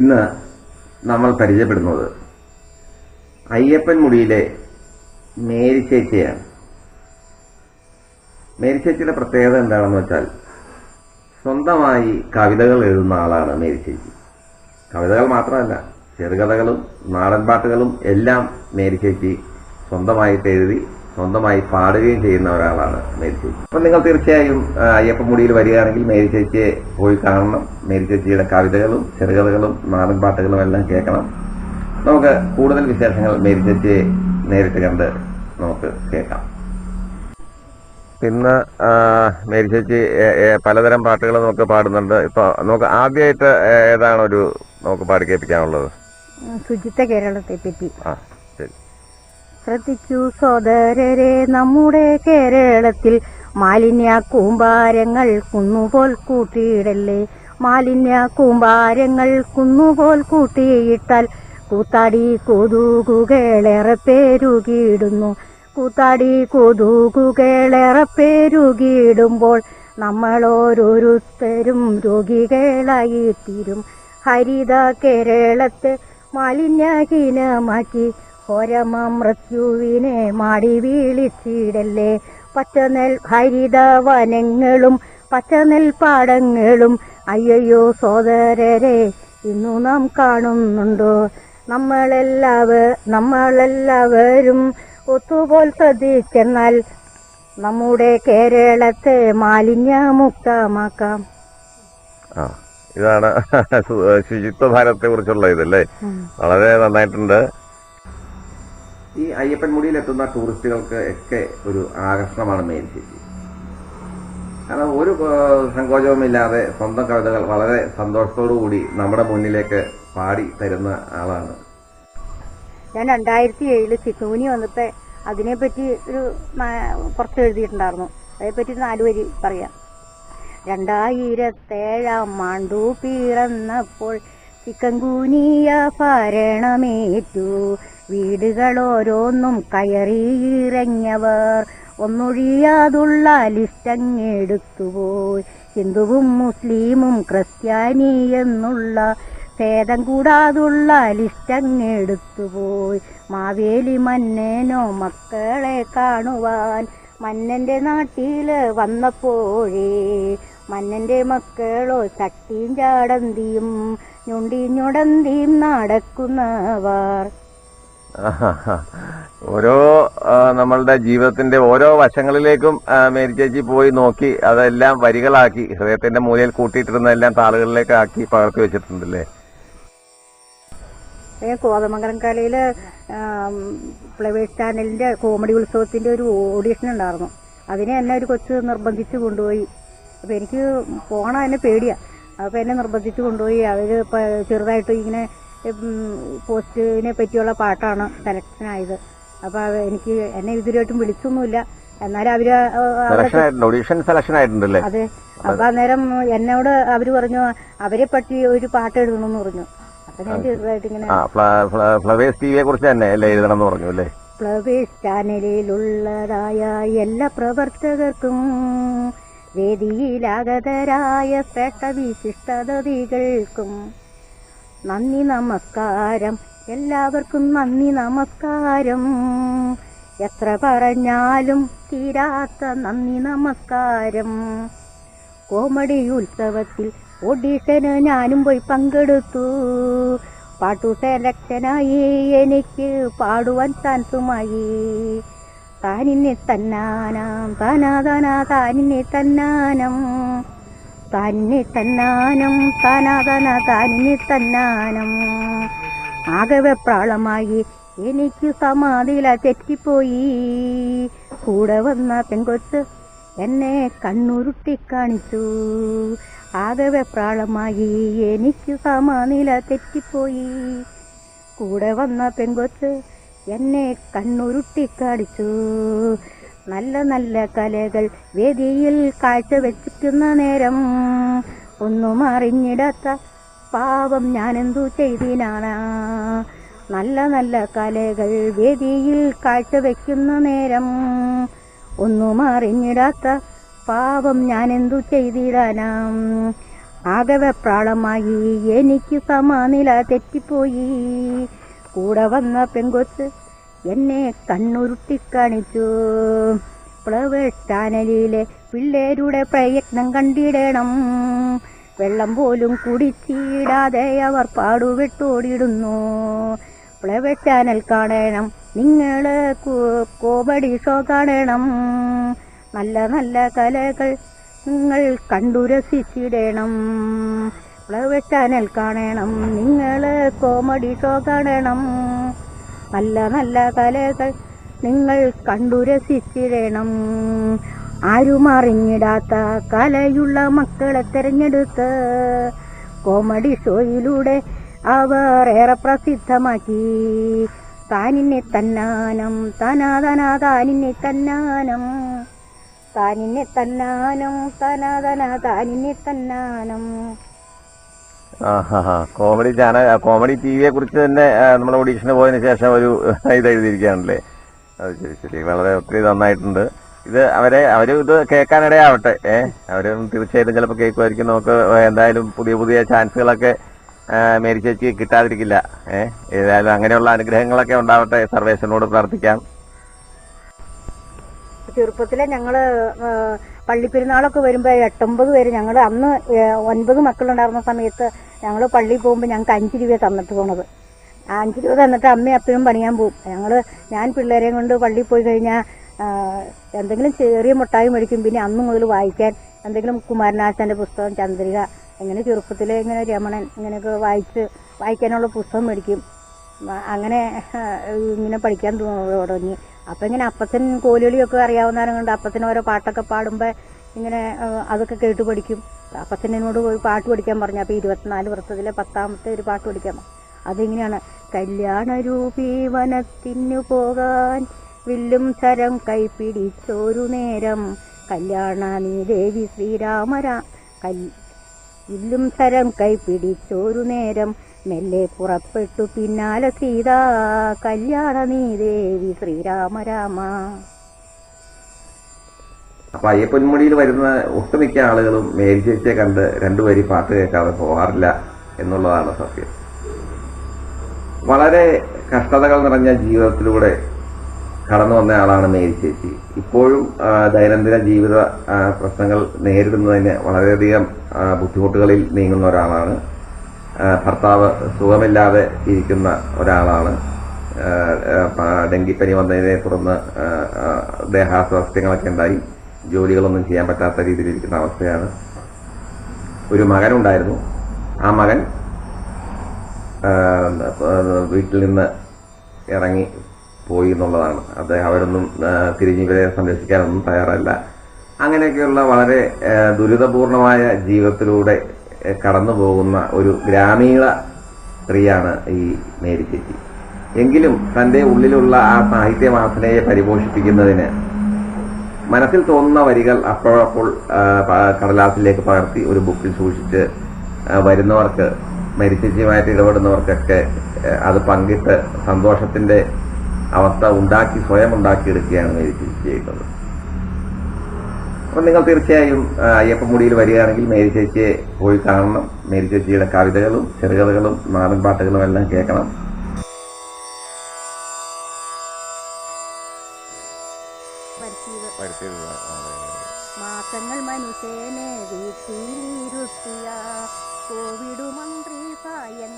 ഇന്ന് നമ്മൾ പരിചയപ്പെടുന്നത് അയ്യപ്പൻ മുടിയിലെ മേരി ചേച്ചിയാണ്. മേരി ചേച്ചിയുടെ പ്രത്യേകത എന്താണെന്ന് വെച്ചാൽ സ്വന്തമായി കവിതകൾ എഴുതുന്ന ആളാണ് മേരി ചേച്ചി. കവിതകൾ മാത്രമല്ല ചെറുകഥകളും നാടൻ പാട്ടുകളും എല്ലാം മേരി ചേച്ചി സ്വന്തമായിട്ട് എഴുതി സ്വന്തമായി പാടുകയും ചെയ്യുന്ന ഒരാളാണ് മേരി ചേച്ചി. അപ്പം നിങ്ങൾ തീർച്ചയായും അയ്യപ്പമുടിയിൽ വരികയാണെങ്കിൽ മേരി ചേച്ചിയെ പോയി കാണണം. മേരി ചേച്ചിയുടെ കവിതകളും ചെറുകഥകളും നാടൻ പാട്ടുകളും എല്ലാം കേൾക്കണം. നമുക്ക് കൂടുതൽ വിശേഷങ്ങൾ മേരി ചേച്ചിയെ നേരിട്ട് കണ്ട് നമുക്ക് കേൾക്കാം. പിന്നെ മേരി ചേച്ചി പലതരം പാട്ടുകൾ നമുക്ക് പാടുന്നുണ്ട്. ഇപ്പൊ നമുക്ക് ആദ്യമായിട്ട് ഏതാണ് ഒരു നമുക്ക് പാടി കേൾപ്പിക്കാനുള്ളത്? ശുചിത്വ കേരളത്തെ പറ്റി. ശ്രദ്ധിച്ചു സോദരരെ നമ്മുടെ കേരളത്തിൽ മാലിന്യ കൂമ്പാരങ്ങൾ കുന്നുപോൽ കൂട്ടിയിടല്ലേ? മാലിന്യ കൂമ്പാരങ്ങൾ കുന്നുപോൽ കൂട്ടിയിട്ടാൽ കൂത്താടി കൊതുകുകളേറെ പേരുകിയിടുന്നു കൂത്താടി കൊതുകുകളേറെ പേരുകിയിടുമ്പോൾ നമ്മൾ ഓരോരുത്തരും രോഗികളായി തീരും ഹരിത കേരളത്തെ മാലിന്യഹീനമാക്കി ഹോരമ മൃത്യുവിനെ മാടി വീളിച്ചിടല്ലേ. പച്ചനെൽ ഹരിതവനങ്ങളും പച്ചനെൽ പാടങ്ങളും. അയ്യോ സോദരരെ ഇന്നു നാം കാണുന്നുണ്ടോ? നമ്മളെല്ലാവ നമ്മളെല്ലാവരും ഒത്തുപോൽ ശ്രദ്ധിച്ചെന്നാൽ നമ്മുടെ കേരളത്തെ മാലിന്യമുക്തമാക്കാം. ഇതാണ് ശുചിത്വ ഭാരത്തെ കുറിച്ചുള്ള ഇതല്ലേ വളരെ നന്നായിട്ടുണ്ട്. ഈ അയ്യപ്പൻ മുടിയിൽ എത്തുന്ന ടൂറിസ്റ്റുകൾക്ക് ഒക്കെ ഒരു ആകർഷണമാണ് ചേച്ചി കാരണം ഒരു സങ്കോചവുമില്ലാതെ സ്വന്തം കവിതകൾ വളരെ സന്തോഷത്തോടു കൂടി നമ്മുടെ മുന്നിലേക്ക് പാടി തരുന്ന ആളാണ്. ഞാൻ രണ്ടായിരത്തി ഏഴിൽ ചിത്തൂനി വന്നപ്പോ അതിനെപ്പറ്റി ഒരു കുറച്ച് എഴുതിയിട്ടുണ്ടായിരുന്നു. അതേപ്പറ്റി നാല് വരി പറയാം. രണ്ടായിരത്തേഴാം ആണ്ടു പിറന്നപ്പോൾ ചിക്കൻകൂനിയ ഭരണമേറ്റു. വീടുകൾ ഓരോന്നും കയറിയിറങ്ങിയവർ. ഒന്നൊഴിയാതുള്ള ലിസ്റ്റങ്ങെടുത്തുപോയി. ഹിന്ദുവും മുസ്ലിമും ക്രിസ്ത്യാനി എന്നുള്ള ഭേദം കൂടാതുള്ള ലിസ്റ്റങ്ങെടുത്തുപോയി. മാവേലി മന്നേനോ മക്കളെ കാണുവാൻ മന്നന്റെ നാട്ടിൽ വന്നപ്പോഴേ മന്നന്റെ മക്കളോ ചട്ടിയും ചാടന്തിയും ഞൊണ്ടി ഞൊടന്തിയും നടക്കുന്നവർ. ഓരോ നമ്മളുടെ ജീവിതത്തിന്റെ ഓരോ വശങ്ങളിലേക്കും മേരി ചേച്ചി പോയി നോക്കി അതെല്ലാം വരികളാക്കി ഹൃദയത്തിന്റെ മൂലയിൽ കൂട്ടിയിട്ടിരുന്നതെല്ലാം താളുകളിലേക്ക് ആക്കി പകർത്തി വെച്ചിട്ടുണ്ടല്ലേ? കോതമംഗലം കലയിൽ ഫ്ലവേഴ്സ് ചാനലിന്റെ കോമഡി ഉത്സവത്തിന്റെ ഒരു ഓഡിഷൻ ഉണ്ടായിരുന്നു. അതിനെ എന്നെ ഒരു കൊച്ചു നിർബന്ധിച്ച് കൊണ്ടുപോയി. അപ്പൊ എനിക്ക് പോണ എന്നെ പേടിയാ. അപ്പൊ എന്നെ നിർബന്ധിച്ചു കൊണ്ടുപോയി. അവർ ചെറുതായിട്ട് ഇങ്ങനെ പോസ്റ്റിനെ പറ്റിയുള്ള പാട്ടാണ് സെലക്ഷൻ ആയത് അപ്പൊ എനിക്ക് എന്നെ ഇതുവരെയായിട്ടും വിളിച്ചൊന്നുമില്ല. എന്നാലും അവർ സെലക്ഷൻ ആയിട്ടുണ്ട് ഓഡീഷൻ സെലക്ഷൻ ആയിട്ടുണ്ടല്ലേ അതെ. അപ്പൊ അന്നേരം എന്നോട് അവർ പറഞ്ഞു അവരെ പറ്റി ഒരു പാട്ട് എഴുതണമെന്ന് പറഞ്ഞു. അപ്പൊ ഞാൻ ഫ്ലവേഴ്സ് ടിവിയെ കുറിച്ച് തന്നെ അല്ലേ എഴുതണം എന്ന് പറഞ്ഞു അല്ലേ? ഫ്ലവേഴ്സ് ചാനലിലുള്ളതായ എല്ലാ പ്രവർത്തകർക്കും വേദിയിലാഗതരായ പെട്ട വിശിഷ്ടതതികൾക്കും നന്ദി നമസ്കാരം. എല്ലാവർക്കും നന്ദി നമസ്കാരം. എത്ര പറഞ്ഞാലും തീരാത്ത നന്ദി നമസ്കാരം. കോമഡി ഉത്സവത്തിൽ ഓഡീഷന് ഞാനും പോയി പങ്കെടുത്തു. പാട്ടു സെലക്ഷനായി എനിക്ക് പാടുവാൻ ചാൻസുമായി താനിന്നെ തന്നാനാം താനാ താനാ താനിന്നെ തന്നാനം. താനിന്നെ തന്നാനം താനാ തന്നെ താനിന്നെ. ആകവെപ്രാളമായി എനിക്ക് സമാധിയില തെറ്റിപ്പോയി. കൂടെ വന്ന പെങ്കൊച്ച് എന്നെ കണ്ണുരുട്ടി കാണിച്ചു. ആകെ പ്രാളമായി എനിക്ക് സമാനില തെറ്റിപ്പോയി. കൂടെ വന്ന പെങ്കൊച്ച് എന്നെ കണ്ണുരുട്ടി കാണിച്ചു. നല്ല നല്ല കലകൾ വേദിയിൽ കാഴ്ചവെച്ചിരിക്കുന്ന നേരം ഒന്നും അറിഞ്ഞിടാത്ത പാവം ഞാനെന്തു ചെയ്തിനാണ്? നല്ല നല്ല കലകൾ വേദിയിൽ കാഴ്ചവെക്കുന്ന നേരം ഒന്നും അറിഞ്ഞിടാത്ത പാവം ഞാനെന്തു ചെയ്തിടാനാം? ആകെ എനിക്ക് സമനില തെറ്റിപ്പോയി. കൂടെ വന്ന പെങ്കൊച്ച് എന്നെ കണ്ണുരുട്ടിക്കാണിച്ചു. കാണിച്ചു ഫ്ലവേഴ്സ് ചാനലിലെ പിള്ളേരുടെ പ്രയത്നം കണ്ടിടണം. വെള്ളം പോലും കുടിച്ചിടാതെ അവർ പാടുവിട്ടോടിയിടുന്നു ഫ്ലവേഴ്സ് ചാനൽ കാണണം. നിങ്ങൾ കോമഡി ഷോ കാണണം. നല്ല നല്ല കലകൾ നിങ്ങൾ കണ്ടുരസിച്ചിടണം രസിച്ചിടണം. ഫ്ലവേഴ്സ് ചാനൽ കാണണം. നിങ്ങൾ കോമഡി ഷോ കാണണം. നല്ല നല്ല കലകൾ നിങ്ങൾ കണ്ടു രസിച്ചിടണം ആരും അറിഞ്ഞിടാത്ത കലയുള്ള മക്കളെ തിരഞ്ഞെടുത്ത് കോമഡി ഷോയിലൂടെ അവർ ഏറെ പ്രസിദ്ധമാക്കി. താനിന്നെ തന്നാനം തനാതന താനിന്നെ തന്നാനം. താനിന്നെ തന്നാനം തനാതന താനിന്നെ തന്നാനം. കോമഡി ചാനൽ കോമഡി ടി വിയെ കുറിച്ച് തന്നെ നമ്മൾ ഓഡീഷന് പോയതിനു ശേഷം ഒരു ഇത് എഴുതിയിരിക്കുകയാണല്ലേ? അത് ശരി ശരി. വളരെ ഒത്തിരി നന്നായിട്ടുണ്ട്. ഇത് അവരെ അവർ ഇത് കേൾക്കാനിടയാവട്ടെ ഏഹ് അവരും തീർച്ചയായിട്ടും ചിലപ്പോൾ കേൾക്കുമായിരിക്കും. നമുക്ക് എന്തായാലും പുതിയ പുതിയ ചാൻസുകളൊക്കെ മേരി കിട്ടാതിരിക്കില്ല ഏഹ് ഏതായാലും അങ്ങനെയുള്ള അനുഗ്രഹങ്ങളൊക്കെ ഉണ്ടാവട്ടെ. സർവേശ്വരനോട് പ്രാർത്ഥിക്കാം. ചെറുപ്പത്തിലെ ഞങ്ങൾ പള്ളിപ്പെരുന്നാളൊക്കെ വരുമ്പോൾ എട്ടൊമ്പത് പേര് ഞങ്ങൾ അന്ന് ഒൻപത് മക്കളുണ്ടായിരുന്ന സമയത്ത് ഞങ്ങൾ പള്ളിയിൽ പോകുമ്പോൾ ഞങ്ങൾക്ക് അഞ്ച് രൂപ തന്നിട്ട് പോണത്. അഞ്ച് രൂപ തന്നിട്ട് അമ്മയും അപ്പനും പണിയാൻ പോകും ഞങ്ങൾ ഞാൻ പിള്ളേരെയും കൊണ്ട് പള്ളിയിൽ പോയി കഴിഞ്ഞാൽ എന്തെങ്കിലും ചെറിയ മുട്ടായി മേടിക്കും. പിന്നെ അന്ന് മുതൽ വായിക്കാൻ എന്തെങ്കിലും കുമാരനാശന്റെ പുസ്തകം ചന്ദ്രിക ഇങ്ങനെ ചെറുപ്പത്തിലെ ഇങ്ങനെ രമണൻ ഇങ്ങനെയൊക്കെ വായിച്ച് വായിക്കാനുള്ള പുസ്തകം മേടിക്കും. അങ്ങനെ ഇങ്ങനെ പഠിക്കാൻ തുടങ്ങി. അപ്പം ഇങ്ങനെ അപ്പച്ചൻ കോലുകളിയൊക്കെ അറിയാവുന്നവരും കൊണ്ട് അപ്പച്ചൻ ഓരോ പാട്ടൊക്കെ പാടുമ്പോൾ ഇങ്ങനെ അതൊക്കെ കേട്ട് പഠിക്കും. അപ്പച്ചൻ എന്നോട് പോയി പാട്ട് പഠിക്കാൻ പറഞ്ഞു. അപ്പോൾ ഇരുപത്തിനാല് വൃത്തത്തിലെ പത്താമത്തെ ഒരു പാട്ട് പഠിക്കാൻ അതിങ്ങനെയാണ്? കല്യാണരൂപി വനത്തിനു പോകാൻ വില്ലും ചരം കൈപ്പിടിച്ചൊരു നേരം കല്യാണ നീ ദേവി ശ്രീരാമരാ. കൽ വില്ലും തരം കൈപിടിച്ചൊരു നേരം മെല്ലെ പുറപ്പെട്ടു പിന്നാലെ സീത കല്യാണ നീ ദേവി ശ്രീരാമ രാമ. അപ്പൊ അയ്യപ്പൊന്മുടിയിൽ വരുന്ന ഒട്ടുമിക്ക ആളുകളും മേരി കണ്ട് രണ്ടുപേരും പാട്ട് കേൾക്കാതെ പോകാറില്ല എന്നുള്ളതാണ് സത്യം. വളരെ കഷ്ടതകൾ നിറഞ്ഞ ജീവിതത്തിലൂടെ കടന്നു വന്ന ആളാണ് മേരി ചേച്ചി. ഇപ്പോഴും ദൈനംദിന ജീവിത പ്രശ്നങ്ങൾ നേരിടുന്നതിന് വളരെയധികം ബുദ്ധിമുട്ടുകളിൽ നീങ്ങുന്ന ഒരാളാണ്. ഭർത്താവ് സുഖമില്ലാതെ ഇരിക്കുന്ന ഒരാളാണ്. ഡെങ്കിപ്പനി വന്നതിനെ തുടർന്ന് ദേഹാസ്വാസ്ഥ്യങ്ങളൊക്കെ ഉണ്ടായി. ജോലികളൊന്നും ചെയ്യാൻ പറ്റാത്ത രീതിയിലിരിക്കുന്ന അവസ്ഥയാണ്. ഒരു മകനുണ്ടായിരുന്നു. ആ മകൻ വീട്ടിൽ നിന്ന് ഇറങ്ങി പോയി എന്നുള്ളതാണ്. അദ്ദേഹം അവരൊന്നും തിരിഞ്ഞ് ഇവരെ സംരക്ഷിക്കാനൊന്നും തയ്യാറല്ല. അങ്ങനെയൊക്കെയുള്ള വളരെ ദുരിതപൂർണമായ ജീവിതത്തിലൂടെ കടന്നു പോകുന്ന ഒരു ഗ്രാമീണ സ്ത്രീയാണ് ഈ മേരി ചേച്ചി. എങ്കിലും തന്റെ ഉള്ളിലുള്ള ആ സാഹിത്യ വാസനയെ പരിപോഷിപ്പിക്കുന്നതിന് മനസ്സിൽ തോന്നുന്ന വരികൾ അപ്പോഴപ്പോൾ കടലാസിലേക്ക് പകർത്തി ഒരു ബുക്കിൽ സൂക്ഷിച്ച് വരുന്നവർക്ക് മരിച്ചേച്ചിയുമായിട്ട് ഇടപെടുന്നവർക്കൊക്കെ അത് പങ്കിട്ട് സന്തോഷത്തിന്റെ അവസ്ഥ ഉണ്ടാക്കി സ്വയം ഉണ്ടാക്കിയെടുക്കുകയാണ് മേരിച്ചേച്ചി ചെയ്യുന്നത് അപ്പം നിങ്ങൾ തീർച്ചയായും അയ്യപ്പമുടിയിൽ വരികയാണെങ്കിൽ മേരി ചേച്ചിയെ പോയി കാണണം. മേരി ചേച്ചിയുടെ കവിതകളും ചെറുകഥകളും നാടൻ പാട്ടുകളും എല്ലാം കേൾക്കണം. മാസങ്ങൾ മനുഷ്യനെ വീട്ടിലിരുത്തിയ കോവിഡ് മന്ത്രി സായൻ